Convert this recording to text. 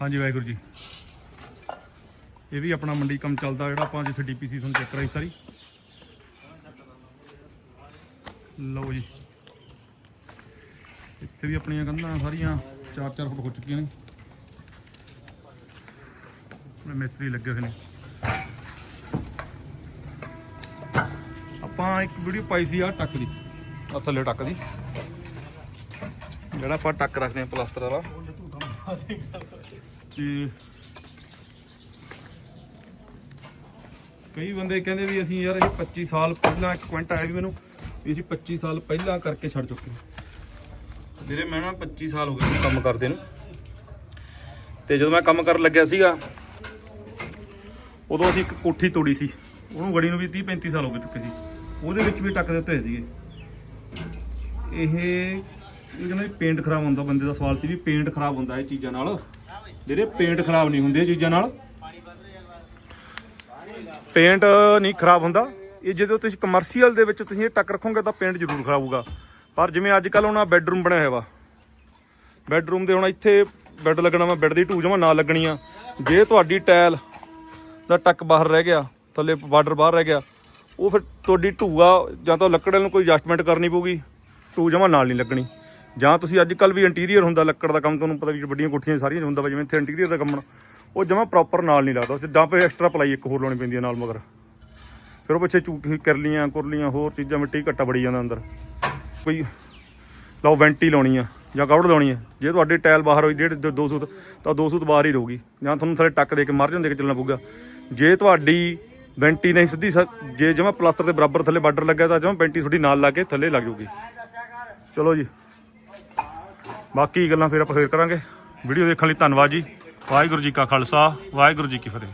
ਹਾਂਜੀ, ਵਾਹਿਗੁਰੂ ਜੀ। ਇਹ ਵੀ ਆਪਣਾ ਮੰਡੀ ਕੰਮ ਚੱਲਦਾ, ਜਿਹੜਾ ਆਪਾਂ ਜਿੱਥੇ ਡੀਪੀਸੀ ਤੁਹਾਨੂੰ ਚੈੱਕ ਕਰਾਈ ਸਾਰੀ। ਲਓ ਜੀ। ਇੱਥੇ ਵੀ ਆਪਣੀਆਂ ਕੰਧਾਂ ਸਾਰੀਆਂ 4-4 ਫੁੱਟ ਹੋ ਚੁੱਕੀਆਂ ਨੇ। ਮਿਸਤਰੀ ਲੱਗੇ ਹੋਏ ਨੇ। ਆਪਾਂ ਇੱਕ ਵੀਡੀਓ ਪਾਈ ਸੀ ਆ ਟੱਕ ਦੀ। ਆ ਥੱਲੇ ਟੱਕ ਦੀ। ਜਿਹੜਾ ਆਪਾਂ ਟੱਕ ਰੱਖਦੇ ਆ ਪਲਾਸਟਰ ਵਾਲਾ। ਤੇ ਕਈ ਬੰਦੇ ਕਹਿੰਦੇ ਵੀ ਅਸੀਂ ਯਾਰ ਇਹ 25 ਸਾਲ ਪਹਿਲਾਂ ਇੱਕ ਕੁਆਂਟ ਆਇਆ ਵੀ ਮੈਨੂੰ, ਵੀ ਅਸੀਂ 25 ਸਾਲ ਪਹਿਲਾਂ ਕਰਕੇ ਛੱਡ ਚੁੱਕੇ ਵੀਰੇ, ਮੈਂ ਨਾ 25 ਸਾਲ ਹੋ ਗਏ ਮੈਨੂੰ ਕੰਮ ਕਰਦੇ ਨੂੰ। ਤੇ ਜਦੋਂ ਮੈਂ ਕੰਮ ਕਰਨ ਲੱਗਿਆ ਸੀਗਾ, ਉਦੋਂ ਅਸੀਂ ਇੱਕ ਕੋਠੀ ਤੋੜੀ ਸੀ। ਉਹਨੂੰ ਗੜੀ ਨੂੰ ਵੀ 30 35 ਸਾਲ ਹੋ ਗਏ ਚੁੱਕੇ ਸੀ। ਉਹਦੇ ਵਿੱਚ ਵੀ ਟੱਕ ਦਿੱਤੇ ਹੋਏ ਸੀਗੇ। ਇਹ ਇਹ ਕਹਿੰਦਾ ਪੇਂਟ ਖਰਾਬ ਹੁੰਦਾ, ਬੰਦੇ ਦਾ ਸਵਾਲ ਸੀ ਵੀ ਪੇਂਟ ਖਰਾਬ ਹੁੰਦਾ ਇਹ ਚੀਜ਼ਾਂ ਨਾਲ। ਜਿਹੜੇ ਪੇਂਟ ਖਰਾਬ ਨਹੀਂ ਹੁੰਦੇ ਇਹ ਚੀਜ਼ਾਂ ਨਾਲ। ਪੇਂਟ ਨਹੀਂ ਖਰਾਬ ਹੁੰਦਾ। ਇਹ ਜਦੋਂ ਤੁਸੀਂ ਕਮਰਸ਼ੀਅਲ ਦੇ ਵਿੱਚ ਤੁਸੀਂ ਇਹ ਟੱਕ ਰੱਖੋਗੇ ਤਾਂ ਪੇਂਟ ਜ਼ਰੂਰ ਖਰਾਬ ਹੋਊਗਾ। ਪਰ ਜਿਵੇਂ ਅੱਜ ਕੱਲ ਉਹਨਾਂ ਬੈੱਡਰੂਮ ਬਣਿਆ ਹੋਇਆ ਵਾ। ਬੈੱਡਰੂਮ ਦੇ ਹੁਣ ਇੱਥੇ ਬੈੱਡ ਲੱਗਣਾ ਵਾ ਬੈੱਡ ਦੀ ਢੂ ਜਮਾ ਨਾ ਲੱਗਣੀ ਆ। ਜੇ ਤੁਹਾਡੀ ਟਾਇਲ ਦਾ ਟੱਕ ਬਾਹਰ ਰਹਿ ਗਿਆ, ਥੱਲੇ ਬਾਰਡਰ ਬਾਹਰ ਰਹਿ ਗਿਆ, ਉਹ ਫਿਰ ਤੁਹਾਡੀ ਢੂਆ ਜਾਂ ਤਾਂ ਲੱਕੜ ਨੂੰ ਕੋਈ ਐਡਜਸਟਮੈਂਟ ਕਰਨੀ ਪਊਗੀ ਢੂ ਜਮਾ ਨਾਲ ਨਹੀਂ ਲੱਗਣੀ। ਜਾਂ ਤੁਸੀਂ ਅੱਜ ਕੱਲ ਵੀ ਇੰਟੀਰੀਅਰ ਹੁੰਦਾ, ਲੱਕੜ ਦਾ ਕੰਮ ਤੁਹਾਨੂੰ ਪਤਾ ਵੀ ਵੱਡੀਆਂ ਕੋਠੀਆਂ ਸਾਰੀਆਂ 'ਚ ਹੁੰਦਾ ਵਾ, ਜਿਵੇਂ ਇੱਥੇ ਇੰਟੀਰੀਅਰ ਦਾ ਕੰਮ ਉਹ ਜਮਾ ਪ੍ਰੋਪਰ ਨਾਲ ਨਹੀਂ ਲੱਗਦਾ। ਉਹ 'ਚ ਜਾਂ ਫਿਰ ਐਕਸਟਰਾ ਪਲਾਈ ਇੱਕ ਹੋਰ ਲਾਉਣੀ ਪੈਂਦੀ ਹੈ ਨਾਲ ਮਗਰ। ਫਿਰ ਉਹ ਪਿੱਛੇ ਚੂਕੀ ਕਰਲੀਆਂ, ਕੁਰਲੀਆਂ, ਹੋਰ ਚੀਜ਼ਾਂ, ਮਿੱਟੀ ਘੱਟਾ ਬੜੀ ਜਾਂਦਾ ਅੰਦਰ। ਕੋਈ ਲਓ ਵੈਂਟੀ ਲਾਉਣੀ ਆ, ਜਾਂ ਕਵੜ ਲਾਉਣੀ ਆ, ਜੇ ਤੁਹਾਡੀ ਟਾਇਲ ਬਾਹਰ ਹੋਈ, ਡੇਢ ਦੋ- ਦੋ ਸੂਤ, ਤਾਂ ਦੋ ਸੂਤ ਬਾਹਰ ਹੀ ਰਹੂਗੀ। ਜਾਂ ਤੁਹਾਨੂੰ ਥੱਲੇ ਟੱਕ ਦੇ ਕੇ ਮਾਰਜਨ ਦੇ ਕੇ ਚੱਲਣਾ ਪਊਗਾ। ਜੇ ਤੁਹਾਡੀ ਵੈਂਟੀ ਨਹੀਂ ਸਿੱਧੀ ਸ- ਜੇ ਜਮਾ ਪਲਾਸਟਰ ਦੇ ਬਰਾਬਰ ਥੱਲੇ ਬਾਰਡਰ ਲੱਗਿਆ ਤਾਂ ਜਮਾ ਵੈਂਟੀ ਤੁਹਾਡੀ ਨਾਲ ਲਾ ਕੇ ਥੱਲੇ ਲੱਗ ਜਾਊਗੀ। ਚਲੋ ਜੀ। ਬਾਕੀ ਗੱਲਾਂ ਫਿਰ ਆਪਾਂ ਫੇਰ ਕਰਾਂਗੇ। ਵੀਡੀਓ ਦੇਖਣ ਲਈ ਧੰਨਵਾਦ ਜੀ। ਵਾਹਿਗੁਰੂ ਜੀ ਕਾ ਖਾਲਸਾ, ਵਾਹਿਗੁਰੂ ਜੀ ਕੀ ਫਤਿਹ।